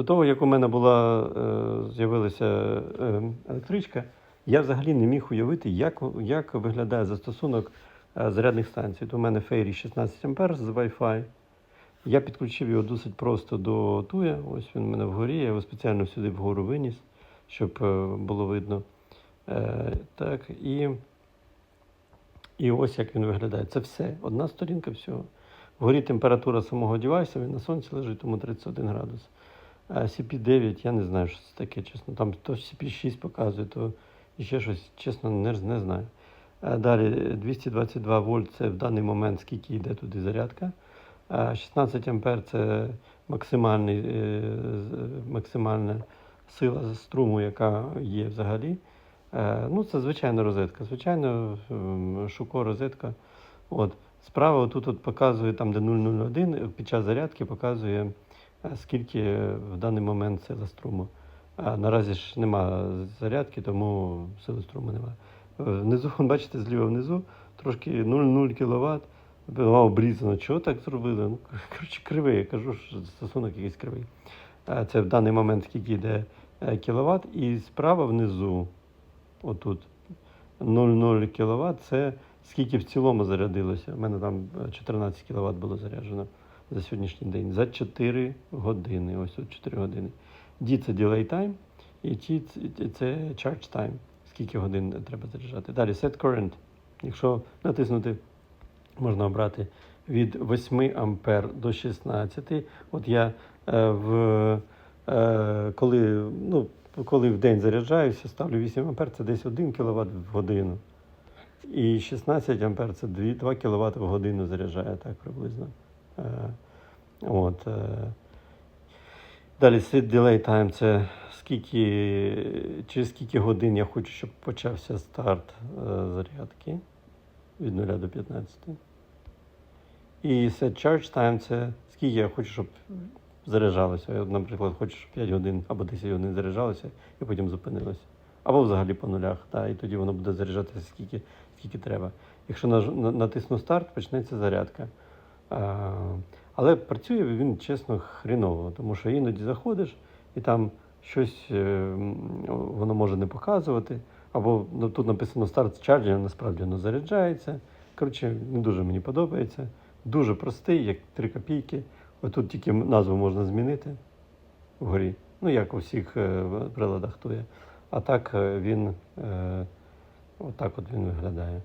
До того, як у мене була, е, з'явилася е, електричка, я взагалі не міг уявити, як, як виглядає застосунок е, зарядних станцій. У мене Фейрі 16 А з Wi-Fi. Я підключив його досить просто до туя. Ось він у мене вгорі. Я його спеціально сюди вгору виніс, щоб було видно. Так, і, і ось як він виглядає. Це все. Одна сторінка всього. Вгорі температура самого девайсу, він на сонці лежить, тому 31 градус. А CP9, я не знаю, що це таке, чесно. Там то CP6 показує, то ще щось, чесно, не, не знаю. Далі 222 вольт це в даний момент скільки йде туди зарядка. 16 ампер це максимальний, е, максимальна сила струму, яка є взагалі. Е, Ну, це звичайна розетка. Звичайно, шуко розетка. От. Справа тут показує там, де 001, під час зарядки показує, скільки в даний момент сила струму. А наразі ж нема зарядки, тому сили струму немає. Е, Внизу, бачите, зліва внизу трошки 0,0 кВт. Була обрізано. Чого так зробили? Ну, коротше, кривий, я кажу, що стосунок якийсь кривий. Е, Це в даний момент скільки йде кВт. І справа внизу, отут, 0,0 кВт, це скільки в цілому зарядилося. У мене там е, 14 кВт було заряджено за сьогоднішній день. За 4 години. Ось тут 4 години. D це delay time, і T це- charge time. Скільки годин треба заряджати. Далі set current. Якщо натиснути, можна обрати від 8 ампер до 16. От я е, в, е, коли, ну, коли в день заряджаюся, ставлю 8 ампер, це десь 1 кВт в годину. І 16 ампер це 2, 2 кВт в годину заряджає так приблизно. Е, от, е. Далі set delay time це скільки, через скільки годин я хочу, щоб почався старт е, зарядки від 0 до 15. І set charge time це скільки я хочу, щоб заряджалося. Я, наприклад, хочу, щоб 5 годин або 10 годин заряджалося і потім зупинилося. Або взагалі по нулях, та, і тоді воно буде заряджатися скільки, скільки треба. Якщо натисну старт, почнеться зарядка. Але працює він, чесно, хріново, тому що іноді заходиш і там щось е, воно може не показувати. Або ну, тут написано старт charging, насправді воно заряджається. Коротше, не дуже мені подобається. Дуже простий, як 3 копійки. Отут тільки назву можна змінити вгорі. Ну, як у всіх е, приладах то є. А так е, він отак от він виглядає.